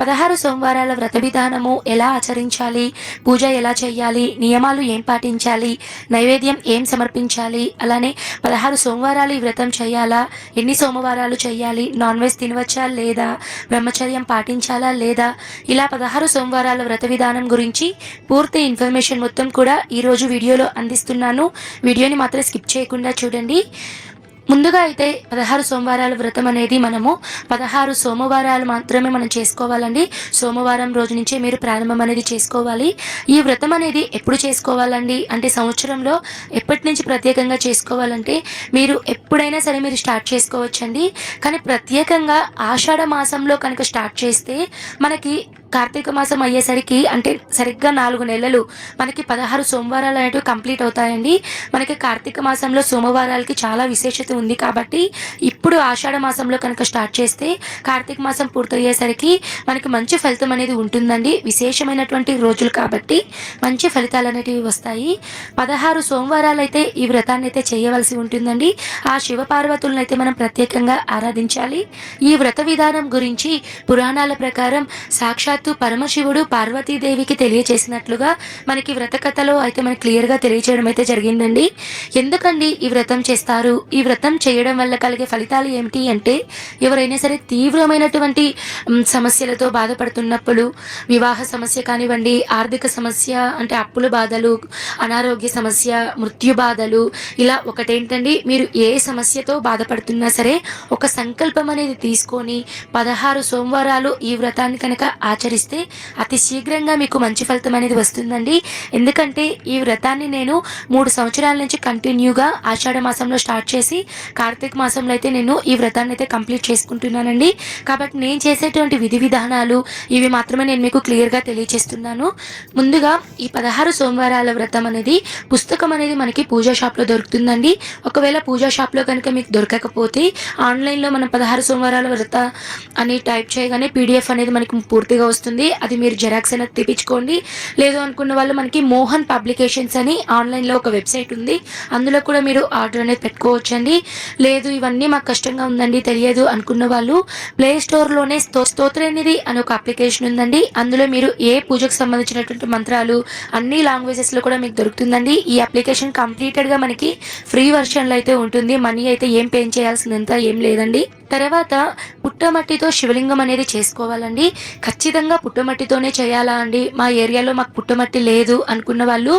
పదహారు సోమవారాల వ్రత విధానము ఎలా ఆచరించాలి? పూజ ఎలా చేయాలి? నియమాలు ఏం పాటించాలి? నైవేద్యం ఏం సమర్పించాలి? అలానే పదహారు సోమవారాలు ఈ వ్రతం చేయాలా? ఎన్ని సోమవారాలు చేయాలి? నాన్ వెజ్ తినవచ్చా లేదా? బ్రహ్మచర్యం పాటించాలా లేదా? ఇలా పదహారు సోమవారాల వ్రత విధానం గురించి పూర్తి ఇన్ఫర్మేషన్ మొత్తం కూడా ఈరోజు వీడియోలో అందిస్తున్నాను. వీడియోని మాత్రం స్కిప్ చేయకుండా చూడండి. ముందుగా అయితే పదహారు సోమవారాల వ్రతం అనేది మనము పదహారు సోమవారాలు మాత్రమే మనం చేసుకోవాలండి. సోమవారం రోజు నుంచే మీరు ప్రారంభం అనేది చేసుకోవాలి. ఈ వ్రతం అనేది ఎప్పుడు చేసుకోవాలండి? అంటే సంవత్సరంలో ఎప్పటి నుంచి ప్రత్యేకంగా చేసుకోవాలంటే మీరు ఎప్పుడైనా సరే మీరు స్టార్ట్ చేసుకోవచ్చండి. కానీ ప్రత్యేకంగా ఆషాఢ మాసంలో కనుక స్టార్ట్ చేస్తే మనకి కార్తీక మాసం అయ్యేసరికి అంటే సరిగ్గా నాలుగు నెలలు మనకి పదహారు సోమవారాలు అనేటివి కంప్లీట్ అవుతాయండి. మనకి కార్తీక మాసంలో సోమవారాలకి చాలా విశేషత ఉంది కాబట్టి ఇప్పుడు ఆషాఢ మాసంలో కనుక స్టార్ట్ చేస్తే కార్తీక మాసం పూర్తయ్యేసరికి మనకి మంచి ఫలితం అనేది ఉంటుందండి. విశేషమైనటువంటి రోజులు కాబట్టి మంచి ఫలితాలు అనేటివి వస్తాయి. పదహారు సోమవారాలు అయితే ఈ వ్రతాన్ని అయితే చేయవలసి ఉంటుందండి. ఆ శివపార్వతులను అయితే మనం ప్రత్యేకంగా ఆరాధించాలి. ఈ వ్రత విధానం గురించి పురాణాల ప్రకారం సాక్షాత్ సాక్షాత్తు పరమశివుడు పార్వతీదేవికి తెలియచేసినట్లుగా మనకి వ్రత కథలో అయితే మనకి క్లియర్గా తెలియచేయడం అయితే జరిగిందండి. ఎందుకండి ఈ వ్రతం చేస్తారు? ఈ వ్రతం చేయడం వల్ల కలిగే ఫలితాలు ఏమిటి అంటే ఎవరైనా సరే తీవ్రమైనటువంటి సమస్యలతో బాధపడుతున్నప్పుడు వివాహ సమస్య కానివ్వండి ఆర్థిక సమస్య అంటే అప్పుల బాధలు అనారోగ్య సమస్య మృత్యు బాధలు ఇలా ఒకటేంటండి మీరు ఏ సమస్యతో బాధపడుతున్నా సరే ఒక సంకల్పం అనేది తీసుకొని పదహారు సోమవారాలు ఈ వ్రతాన్ని కనుక ఆచరిస్తే అతి శీఘ్రంగా మీకు మంచి ఫలితం అనేది వస్తుందండి. ఎందుకంటే ఈ వ్రతాన్ని నేను మూడు సంవత్సరాల నుంచి కంటిన్యూగా ఆషాఢ మాసంలో స్టార్ట్ చేసి కార్తీక మాసంలో అయితే నేను ఈ వ్రతాన్ని అయితే కంప్లీట్ చేసుకుంటున్నానండి. కాబట్టి నేను చేసేటువంటి విధి విధానాలు ఇవి మాత్రమే నేను మీకు క్లియర్గా తెలియజేస్తున్నాను ముందుగా ఈ పదహారు సోమవారాల వ్రతం అనేది పుస్తకం అనేది మనకి పూజా షాప్లో దొరుకుతుందండి. ఒకవేళ పూజా షాప్లో కనుక మీకు దొరకకపోతే ఆన్లైన్లో మనం పదహారు సోమవారాల వ్రత అని టైప్ చేయగానే పీడిఎఫ్ అనేది మనకి పూర్తిగా వస్తుంది. అది మీరు జెరాక్స్ అనేది తెప్పించుకోండి. లేదు అనుకున్న వాళ్ళు మనకి మోహన్ పబ్లికేషన్స్ అని ఆన్లైన్లో ఒక వెబ్సైట్ ఉంది. అందులో కూడా మీరు ఆర్డర్ అనేది పెట్టుకోవచ్చండి. లేదు ఇవన్నీ మాకు కష్టంగా ఉందండి తెలియదు అనుకున్న వాళ్ళు ప్లే స్టోర్లోనే స్తో స్తోత్రనిధి అని ఒక అప్లికేషన్ ఉందండి. అందులో మీరు ఏ పూజకు సంబంధించినటువంటి మంత్రాలు అన్ని లాంగ్వేజెస్లో కూడా మీకు దొరుకుతుందండి. ఈ అప్లికేషన్ కంప్లీటెడ్గా మనకి ఫ్రీ వర్షన్లో అయితే ఉంటుంది. మనీ అయితే ఏం పే చేయాల్సిందంతా ఏం లేదండి. తర్వాత పుట్టమట్టితో శివలింగం అనేది చేసుకోవాలండి. ఖచ్చితంగా పుట్టమట్టితోనే చేయాలా అండి? మా ఏరియాలో మాకు పుట్టమట్టి లేదు అనుకున్న వాళ్ళు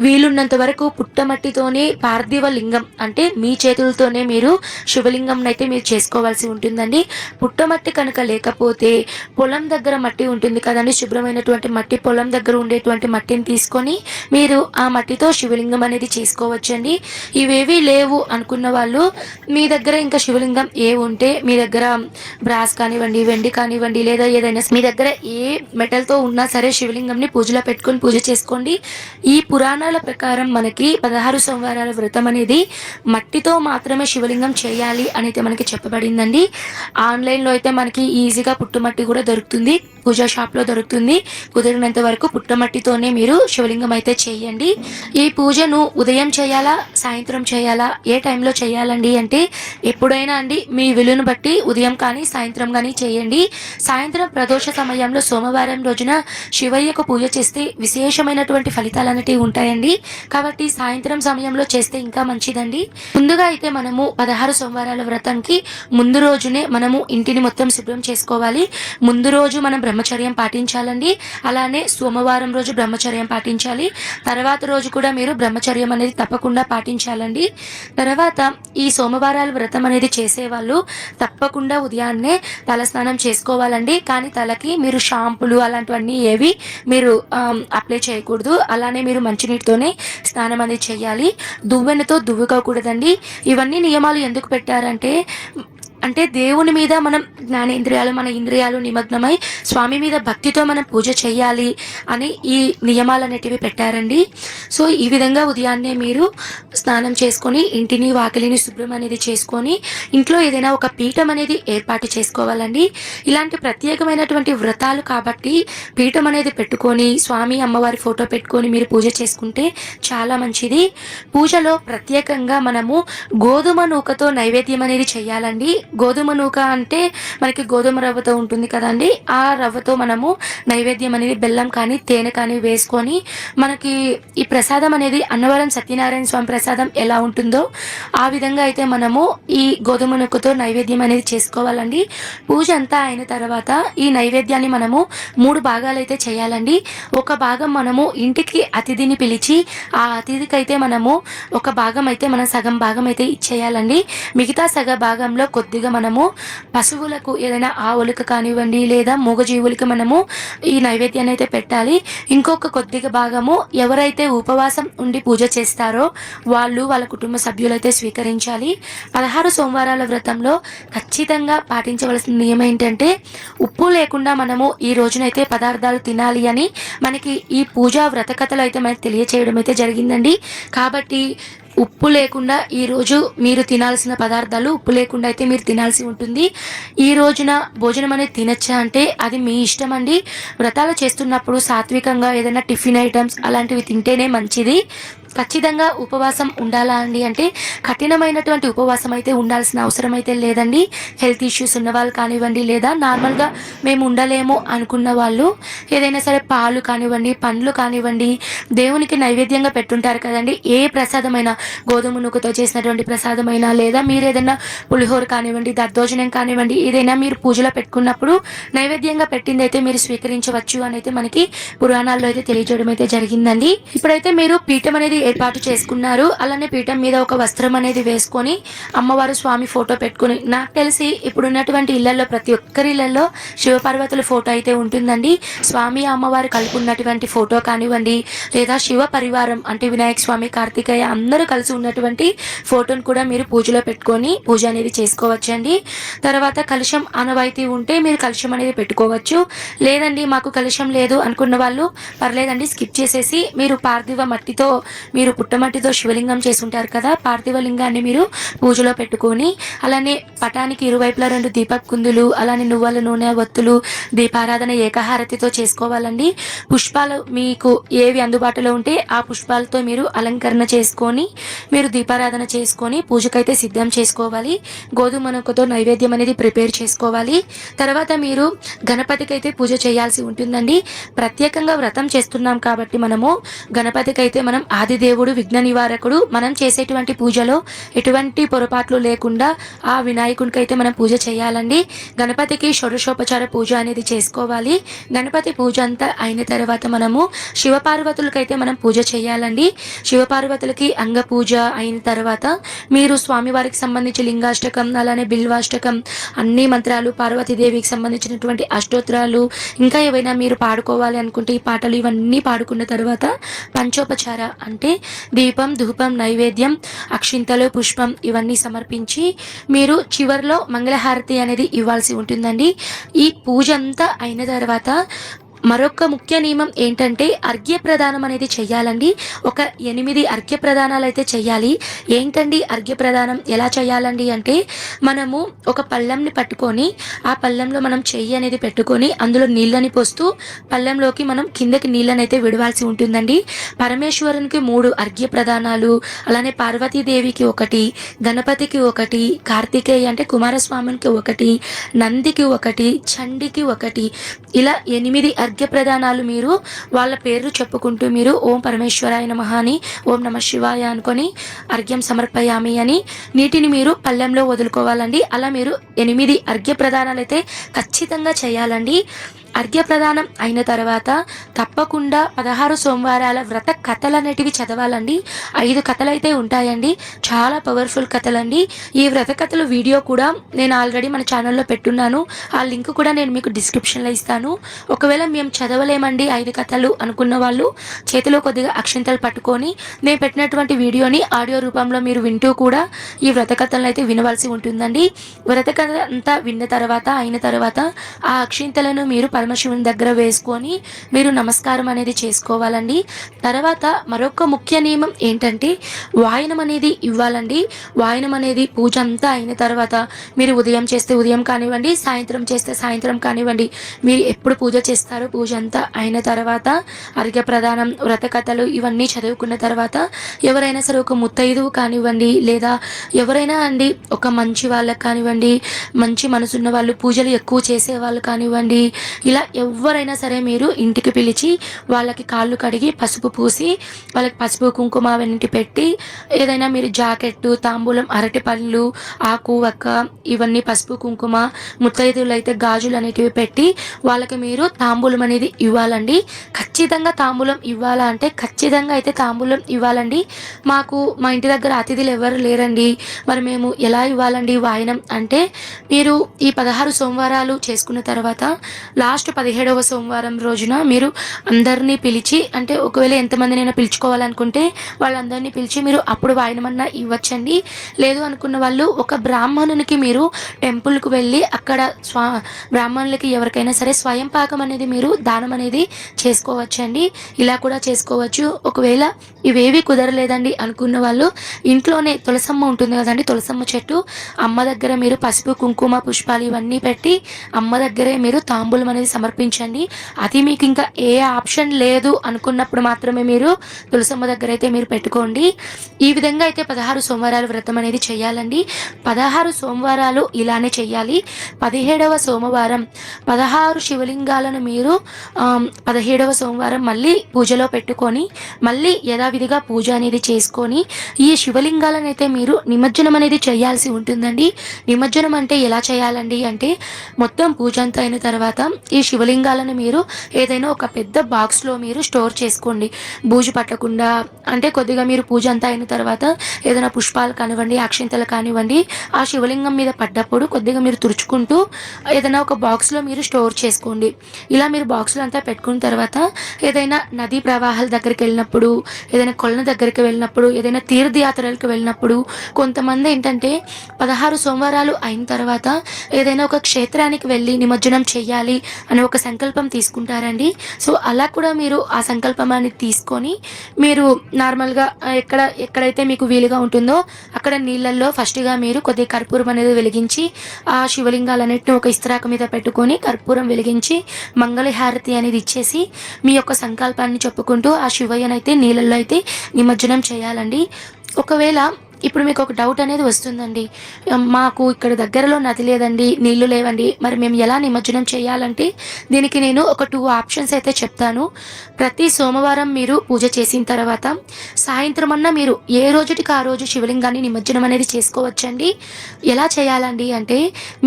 వీలున్నంత వరకు పుట్టమట్టితోనే పార్థివ లింగం అంటే మీ చేతులతోనే మీరు శివలింగం అయితే మీరు చేసుకోవాల్సి ఉంటుందండి. పుట్టమట్టి కనుక లేకపోతే పొలం దగ్గర మట్టి ఉంటుంది కదండి. శుభ్రమైనటువంటి మట్టి పొలం దగ్గర ఉండేటువంటి మట్టిని తీసుకొని మీరు ఆ మట్టితో శివలింగం అనేది చేసుకోవచ్చండి. ఇవేవి లేవు అనుకున్న వాళ్ళు మీ దగ్గర ఇంకా శివలింగం ఏ ఉంటే మీ దగ్గర బ్రాస్ కానివ్వండి వెండి కానివ్వండి లేదా ఏదైనా మీ దగ్గర ఏ మెటల్తో ఉన్నా సరే శివలింగంని పూజలో పెట్టుకొని పూజ చేసుకోండి. ఈ పురాణాల ప్రకారం మనకి పదహారు సోమవారాల వ్రతం అనేది మట్టితో మాత్రమే శివలింగం చేయాలి అనేది మనకి చెప్పబడిందండి. ఆన్లైన్లో అయితే మనకి ఈజీగా పుట్టుమట్టి కూడా దొరుకుతుంది. పూజా షాప్లో దొరుకుతుంది. కుదిరినంత వరకు పుట్టమట్టితోనే మీరు శివలింగం అయితే చేయండి. ఈ పూజను ఉదయం చేయాలా సాయంత్రం చేయాలా ఏ టైంలో చేయాలండి అంటే ఎప్పుడైనా అండి మీ విలువను బట్టి ఉదయం కానీ సాయంత్రం కానీ చేయండి. సాయంత్రం ప్రదోష సమయం సమయంలో సోమవారం రోజున శివయ్యకు పూజ చేస్తే విశేషమైనటువంటి ఫలితాలు అనేటివి ఉంటాయండి. కాబట్టి సాయంత్రం సమయంలో చేస్తే ఇంకా మంచిదండి. ముందుగా అయితే మనము పదహారు సోమవారాల వ్రతంకి ముందు రోజునే మనము ఇంటిని మొత్తం శుభ్రం చేసుకోవాలి. ముందు రోజు మనం బ్రహ్మచర్యం పాటించాలండి. అలానే సోమవారం రోజు బ్రహ్మచర్యం పాటించాలి. తర్వాత రోజు కూడా మీరు బ్రహ్మచర్యం అనేది తప్పకుండా పాటించాలండి. తర్వాత ఈ సోమవారాల వ్రతం అనేది చేసేవాళ్ళు తప్పకుండా ఉదయాన్నే తలస్నానం చేసుకోవాలండి. కానీ తలకి మీరు షాంపులు అలాంటివన్నీ ఏవి మీరు అప్లై చేయకూడదు. అలానే మీరు మంచినీటితోనే స్నానం అనేది చేయాలి. దువ్వెనతో దువ్వుకోకూడదండి ఇవన్నీ నియమాలు ఎందుకు పెట్టారంటే అంటే దేవుని మీద మనం జ్ఞానేంద్రియాలు మన ఇంద్రియాలు నిమగ్నమై స్వామి మీద భక్తితో మనం పూజ చేయాలి అని ఈ నియమాలు అనేటివి పెట్టారండి. సో ఈ విధంగా ఉదయాన్నే మీరు స్నానం చేసుకొని ఇంటిని వాకిలిని శుభ్రం అనేది చేసుకొని ఇంట్లో ఏదైనా ఒక పీఠం అనేది ఏర్పాటు చేసుకోవాలండి. ఇలాంటి ప్రత్యేకమైనటువంటి వ్రతాలు కాబట్టి పీఠం అనేది పెట్టుకొని స్వామి అమ్మవారి ఫోటో పెట్టుకొని మీరు పూజ చేసుకుంటే చాలా మంచిది. పూజలో ప్రత్యేకంగా మనము గోధుమ నూకతో నైవేద్యం అనేది చేయాలండి. గోధుమ నూక అంటే మనకి గోధుమ రవ్వతో ఉంటుంది కదండి. ఆ రవ్వతో మనము నైవేద్యం అనేది బెల్లం కానీ తేనె కానీ వేసుకొని మనకి ఈ ప్రసాదం అనేది అన్నవరం సత్యనారాయణ స్వామి ప్రసాదం ఎలా ఉంటుందో ఆ విధంగా అయితే మనము ఈ గోధుమ నూకతో నైవేద్యం అనేది చేసుకోవాలండి. పూజ అంతా అయిన తర్వాత ఈ నైవేద్యాన్ని మనము మూడు భాగాలు అయితే చేయాలండి. ఒక భాగం మనము ఇంటికి అతిథిని పిలిచి ఆ అతిథికి అయితే మనము ఒక భాగం అయితే మనం సగం భాగం అయితే ఇచ్చేయాలండి. మిగతా సగ భాగంలో కొద్దిగా మనము పశువులకు ఏదైనా ఆవులకు కానివ్వండి లేదా మూగజీవులకి మనము ఈ నైవేద్యాన్ని అయితే పెట్టాలి. ఇంకొక కొద్దిగా భాగము ఎవరైతే ఉపవాసం ఉండి పూజ చేస్తారో వాళ్ళు వాళ్ళ కుటుంబ సభ్యులైతే స్వీకరించాలి. పదహారు సోమవారాల వ్రతంలో ఖచ్చితంగా పాటించవలసిన నియమం ఏంటంటే ఉప్పు లేకుండా మనము ఈ రోజునైతే పదార్థాలు తినాలి అని మనకి ఈ పూజా వ్రత కథలు అయితే మనకి తెలియచేయడం అయితే జరిగిందండి. కాబట్టి ఉప్పు లేకుండా ఈరోజు మీరు తినాల్సిన పదార్థాలు ఉప్పు లేకుండా అయితే మీరు తినాల్సి ఉంటుంది. ఈ రోజున భోజనం అనేది తినచ్చా అంటే అది మీ ఇష్టం అండి. వ్రతాలు చేస్తున్నప్పుడు సాత్వికంగా ఏదైనా టిఫిన్ ఐటమ్స్ అలాంటివి తింటేనే మంచిది. ఖచ్చితంగా ఉపవాసం ఉండాలా అండి? అంటే కఠినమైనటువంటి ఉపవాసం అయితే ఉండాల్సిన అవసరం అయితే లేదండి. హెల్త్ ఇష్యూస్ ఉన్న వాళ్ళు కానివ్వండి లేదా నార్మల్గా మేము ఉండలేము అనుకున్న వాళ్ళు ఏదైనా సరే పాలు కానివ్వండి పండ్లు కానివ్వండి దేవునికి నైవేద్యంగా పెట్టుంటారు కదండి. ఏ ప్రసాదమైన గోధుమ నూకతో చేసినటువంటి ప్రసాదమైనా లేదా మీరు ఏదైనా పులిహోర కానివ్వండి దద్దోజనం కానివ్వండి ఏదైనా మీరు పూజలో పెట్టుకున్నప్పుడు నైవేద్యంగా పెట్టింది అయితే మీరు స్వీకరించవచ్చు అని అయితే మనకి పురాణాల్లో అయితే తెలియజేయడం అయితే జరిగిందండి. ఇప్పుడైతే మీరు పీఠం అనేది ఏర్పాటు చేసుకున్నారు. అలానే పీఠం మీద ఒక వస్త్రం అనేది వేసుకొని అమ్మవారు స్వామి ఫోటో పెట్టుకుని నాకు తెలిసి ఇప్పుడున్నటువంటి ఇళ్ళలో ప్రతి ఒక్కరి ఇళ్ళలో శివపార్వతుల ఫోటో అయితే ఉంటుందండి. స్వామి అమ్మవారు కలుపున్నటువంటి ఫోటో కానివ్వండి లేదా శివ పరివారం అంటే వినాయక స్వామి కార్తికేయ అందరూ కలిసి ఉన్నటువంటి ఫోటోను కూడా మీరు పూజలో పెట్టుకొని పూజ అనేది చేసుకోవచ్చండి. తర్వాత కలుషం ఆనవాయితీ ఉంటే మీరు కలుషం అనేది పెట్టుకోవచ్చు. లేదండి మాకు కలుషం లేదు అనుకున్న వాళ్ళు పర్లేదండి స్కిప్ చేసేసి మీరు పార్థివ మట్టితో మీరు పుట్టమట్టితో శివలింగం చేసుంటారు కదా పార్థివ లింగాన్ని మీరు పూజలో పెట్టుకొని అలానే పటానికి ఇరువైపులా రెండు దీపక్ కుందులు అలానే నువ్వుల నూనె ఒత్తులు దీపారాధన ఏకహారతితో చేసుకోవాలండి. పుష్పాలు మీకు ఏవి అందుబాటులో ఉంటే ఆ పుష్పాలతో మీరు అలంకరణ చేసుకొని మీరు దీపారాధన చేసుకొని పూజకైతే సిద్ధం చేసుకోవాలి. గోధుమ నూకతో నైవేద్యం అనేది ప్రిపేర్ చేసుకోవాలి. తర్వాత మీరు గణపతికి అయితే పూజ చేయాల్సి ఉంటుందండి. ప్రత్యేకంగా వ్రతం చేస్తున్నాం కాబట్టి మనము గణపతికి అయితే మనం ఆదిదేవుడు విఘ్న నివారకుడు మనం చేసేటువంటి పూజలో ఎటువంటి పొరపాట్లు లేకుండా ఆ వినాయకునికి అయితే మనం పూజ చేయాలండి. గణపతికి షోడశోపచార పూజ అనేది చేసుకోవాలి. గణపతి పూజ అంతా అయిన తర్వాత మనము శివపార్వతులకైతే మనం పూజ చేయాలండి. శివపార్వతులకి అంగ పూజ అయిన తర్వాత మీరు స్వామివారికి సంబంధించి లింగాష్టకం అలానే బిల్వాష్టకం అన్ని మంత్రాలు పార్వతీదేవికి సంబంధించినటువంటి అష్టోత్తరాలు ఇంకా ఏవైనా మీరు పాడుకోవాలి అనుకుంటే ఈ పాటలు ఇవన్నీ పాడుకున్న తర్వాత పంచోపచార అంటే దీపం ధూపం నైవేద్యం అక్షింతలు పుష్పం ఇవన్నీ సమర్పించి మీరు చివరిలో మంగళహారతి అనేది ఇవ్వాల్సి ఉంటుందండి. ఈ పూజ అంతా అయిన తర్వాత మరొక ముఖ్య నియమం ఏంటంటే అర్ఘ్య ప్రదానం అనేది చెయ్యాలండి. ఒక ఎనిమిది అర్ఘ్య ప్రదానాలు అయితే చెయ్యాలి. ఏంటండి అర్ఘ్య ప్రదానం ఎలా చేయాలండి అంటే మనము ఒక పళ్ళెంని పట్టుకొని ఆ పళ్ళెంలో మనం చెయ్యి అనేది పెట్టుకొని అందులో నీళ్ళని పోస్తూ పళ్ళెంలోకి మనం కిందకి నీళ్ళని అయితే విడవాల్సి ఉంటుందండి. పరమేశ్వరునికి మూడు అర్ఘ్య ప్రదానాలు అలానే పార్వతీదేవికి ఒకటి గణపతికి ఒకటి కార్తికేయ అంటే కుమారస్వామికి ఒకటి నందికి ఒకటి చండికి ఒకటి ఇలా ఎనిమిది అర్ఘ్య ప్రదానాలు మీరు వాళ్ళ పేర్లు చెప్పుకుంటూ మీరు ఓం పరమేశ్వరాయ నమః అని ఓం నమ శివాయ అనుకొని అర్ఘ్యం సమర్పయామి అని నీటిని మీరు పళ్ళెంలో వదులుకోవాలండి. అలా మీరు ఎనిమిది అర్ఘ్య ప్రదానాలు అయితే ఖచ్చితంగా చేయాలండి. అర్ఘ్య ప్రదానం అయిన తర్వాత తప్పకుండా పదహారు సోమవారాల వ్రత కథలు అనేటివి చదవాలండి. ఐదు కథలు అయితే ఉంటాయండి. చాలా పవర్ఫుల్ కథలండి. ఈ వ్రత కథలు వీడియో కూడా నేను ఆల్రెడీ మన ఛానల్లో పెట్టున్నాను. ఆ లింక్ కూడా నేను మీకు డిస్క్రిప్షన్లో ఇస్తాను. ఒకవేళ మేము చదవలేమండి ఐదు కథలు అనుకున్న వాళ్ళు చేతిలో కొద్దిగా అక్షంతలు పట్టుకొని నేను పెట్టినటువంటి వీడియోని ఆడియో రూపంలో మీరు వింటూ కూడా ఈ వ్రత కథలను అయితే వినవలసి ఉంటుందండి. వ్రత కథ అంతా విన్న తర్వాత అయిన తర్వాత ఆ అక్షింతలను మీరు పరమశివుని దగ్గర వేసుకొని మీరు నమస్కారం అనేది చేసుకోవాలండి. తర్వాత మరొక ముఖ్య నియమం ఏంటంటే వాయనం అనేది ఇవ్వాలండి. వాయనం అనేది పూజ అంతా అయిన తర్వాత మీరు ఉదయం చేస్తే ఉదయం కానివ్వండి సాయంత్రం చేస్తే సాయంత్రం కానివ్వండి మీరు ఎప్పుడు పూజ చేస్తారో పూజ అంతా అయిన తర్వాత అర్ఘ్య ప్రధానం వ్రతకథలు ఇవన్నీ చదువుకున్న తర్వాత ఎవరైనా సరే ఒక ముత్తైదువు కానివ్వండి లేదా ఎవరైనా అండి ఒక మంచి వాళ్ళకి కానివ్వండి మంచి మనసున్న వాళ్ళు పూజలు ఎక్కువ చేసే వాళ్ళు కానివ్వండి ఇలా ఎవరైనా సరే మీరు ఇంటికి పిలిచి వాళ్ళకి కాళ్ళు కడిగి పసుపు పూసి వాళ్ళకి పసుపు కుంకుమ అవన్నీ పెట్టి ఏదైనా మీరు జాకెట్టు తాంబూలం అరటి పళ్ళు ఆకు వక్క ఇవన్నీ పసుపు కుంకుమ ముత్తైదులు అయితే గాజులు అనేటివి పెట్టి వాళ్ళకి మీరు తాంబూలం అనేది ఇవ్వాలండి. ఖచ్చితంగా తాంబూలం ఇవ్వాలా అంటే ఖచ్చితంగా అయితే తాంబూలం ఇవ్వాలండి. మాకు మా ఇంటి దగ్గర అతిథులు ఎవరు లేరండి. మరి మేము ఎలా ఇవ్వాలండి వాయనం అంటే మీరు ఈ పదహారు సోమవారాలు చేసుకున్న తర్వాత లాస్ట్ పదిహేడవ సోమవారం రోజున మీరు అందరినీ పిలిచి అంటే ఒకవేళ ఎంతమందినైనా పిలుచుకోవాలనుకుంటే వాళ్ళందరినీ పిలిచి మీరు అప్పుడు వాయనమన్నా ఇవ్వచ్చండి. లేదు అనుకున్న వాళ్ళు ఒక బ్రాహ్మణునికి మీరు టెంపుల్కి వెళ్ళి అక్కడ స్వా బ్రాహ్మణులకి ఎవరికైనా సరే స్వయం పాకం అనేది మీరు దానం అనేది చేసుకోవచ్చండి. ఇలా కూడా చేసుకోవచ్చు. ఒకవేళ ఇవేవి కుదరలేదండి అనుకున్న వాళ్ళు ఇంట్లోనే తులసమ్మ ఉంటుంది కదండి తులసమ్మ చెట్టు అమ్మ దగ్గర మీరు పసుపు కుంకుమ పుష్పాలు ఇవన్నీ పెట్టి అమ్మ దగ్గరే మీరు తాంబూలం అనేది సమర్పించండి. అది మీకు ఇంకా ఏ ఆప్షన్ లేదు అనుకున్నప్పుడు మాత్రమే మీరు తులసమ్మ దగ్గర అయితే మీరు పెట్టుకోండి. ఈ విధంగా అయితే పదహారు సోమవారాలు వ్రతం అనేది చేయాలండి. పదహారు సోమవారాలు ఇలానే చేయాలి. పదిహేడవ సోమవారం పదహారు శివలింగాలను మీరు పదిహేడవ సోమవారం మళ్ళీ పూజలో పెట్టుకొని మళ్ళీ యథావిధిగా పూజ అనేది చేసుకొని ఈ శివలింగాలను అయితే మీరు నిమజ్జనం అనేది చేయాల్సి ఉంటుందండి. నిమజ్జనం అంటే ఎలా చేయాలండి అంటే మొత్తం పూజ అంతా అయిన తర్వాత ఈ ఈ శివలింగాలను మీరు ఏదైనా ఒక పెద్ద బాక్స్లో మీరు స్టోర్ చేసుకోండి. బూజు పట్టకుండా అంటే కొద్దిగా మీరు పూజ అంతా అయిన తర్వాత ఏదైనా పుష్పాలు కానివ్వండి అక్షింతలు కానివ్వండి ఆ శివలింగం మీద పడ్డప్పుడు కొద్దిగా మీరు తుడుచుకుంటూ ఏదైనా ఒక బాక్స్లో మీరు స్టోర్ చేసుకోండి. ఇలా మీరు బాక్సులు అంతా పెట్టుకున్న తర్వాత ఏదైనా నదీ ప్రవాహాల దగ్గరికి వెళ్ళినప్పుడు ఏదైనా కొలను దగ్గరికి వెళ్ళినప్పుడు ఏదైనా తీర్థయాత్రలకు వెళ్ళినప్పుడు కొంతమంది ఏంటంటే పదహారు సోమవారాలు అయిన తర్వాత ఏదైనా ఒక క్షేత్రానికి వెళ్ళి నిమజ్జనం చేయాలి అనే ఒక సంకల్పం తీసుకుంటారండి. సో అలా కూడా మీరు ఆ సంకల్పం అనేది తీసుకొని మీరు నార్మల్గా ఎక్కడ ఎక్కడైతే మీకు వీలుగా ఉంటుందో అక్కడ నీళ్ళల్లో ఫస్ట్గా మీరు కొద్దిగా కర్పూరం అనేది వెలిగించి ఆ శివలింగాలన్నింటిని ఒక ఇస్త్రాక మీద పెట్టుకొని కర్పూరం వెలిగించి మంగళహారతి అనేది ఇచ్చేసి మీ యొక్క సంకల్పాన్ని చెప్పుకుంటూ ఆ శివయ్యనైతే నీళ్ళల్లో అయితే నిమజ్జనం చేయాలండి. ఒకవేళ ఇప్పుడు మీకు ఒక డౌట్ అనేది వస్తుందండి. మాకు ఇక్కడ దగ్గరలో నది లేదండి నీళ్ళు లేవండి. మరి మేము ఎలా నిమజ్జనం చేయాలంటే దీనికి నేను ఒక టూ ఆప్షన్స్ అయితే చెప్తాను. ప్రతి సోమవారం మీరు పూజ చేసిన తర్వాత సాయంత్రం అన్నా మీరు ఏ రోజుటికి ఆ రోజు శివలింగాన్ని నిమజ్జనం అనేది చేసుకోవచ్చండి? ఎలా చేయాలండి అంటే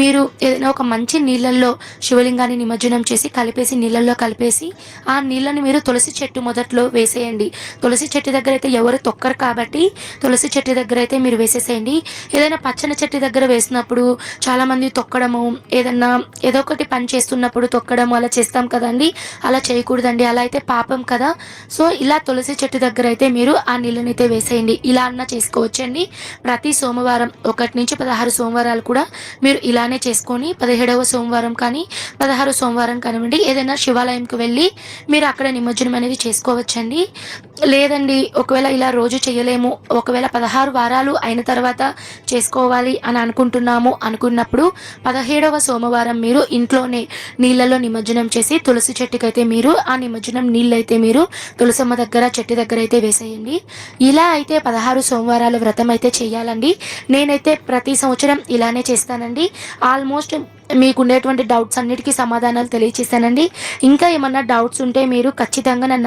మీరు ఏదైనా ఒక మంచి నీళ్ళల్లో శివలింగాన్ని నిమజ్జనం చేసి కలిపేసి నీళ్ళల్లో కలిపేసి ఆ నీళ్ళని మీరు తులసి చెట్టు మొదట్లో వేసేయండి. తులసి చెట్టు దగ్గర అయితే ఎవరు తొక్కరు కాబట్టి తులసి చెట్టు దగ్గర అయితే మీరు వేసేసేయండి ఏదైనా పచ్చని చెట్టు దగ్గర వేసినప్పుడు చాలామంది తొక్కడము ఏదన్నా ఏదో ఒకటి పని చేస్తున్నప్పుడు తొక్కడము అలా చేస్తాం కదండి. అలా చేయకూడదండి అలా అయితే పాపం కదా. సో ఇలా తులసి చెట్టు దగ్గర అయితే మీరు ఆ నీళ్ళని అయితే వేసేయండి. ఇలా అన్నా చేసుకోవచ్చండి. ప్రతి సోమవారం ఒకటి నుంచి పదహారు సోమవారాలు కూడా మీరు ఇలానే చేసుకొని పదిహేడవ సోమవారం కానీ పదహారు సోమవారం కానివ్వండి ఏదైనా శివాలయంకి వెళ్ళి మీరు అక్కడ నిమజ్జనం అనేది చేసుకోవచ్చండి. లేదండి ఒకవేళ ఇలా రోజు చేయలేము ఒకవేళ పదహారు వారాలు అయిన తర్వాత చేసుకోవాలి అని అనుకుంటున్నాము. అనుకున్నప్పుడు పదహేడవ సోమవారం మీరు ఇంట్లోనే నీళ్ళలో నిమజ్జనం చేసి తులసి చెట్టుకైతే మీరు ఆ నిమజ్జనం నీళ్ళైతే మీరు తులసమ్మ దగ్గర చెట్టు దగ్గర అయితే వేసేయండి. ఇలా అయితే పదహారు సోమవారాల వ్రతం అయితే చేయాలండి. నేనైతే ప్రతి సంవత్సరం ఇలానే చేస్తానండి. ఆల్మోస్ట్ మీకు ఉండేటువంటి డౌట్స్ అన్నిటికీ సమాధానాలు తెలియచేస్తానండి. ఇంకా ఏమన్నా డౌట్స్ ఉంటే మీరు ఖచ్చితంగా నన్ను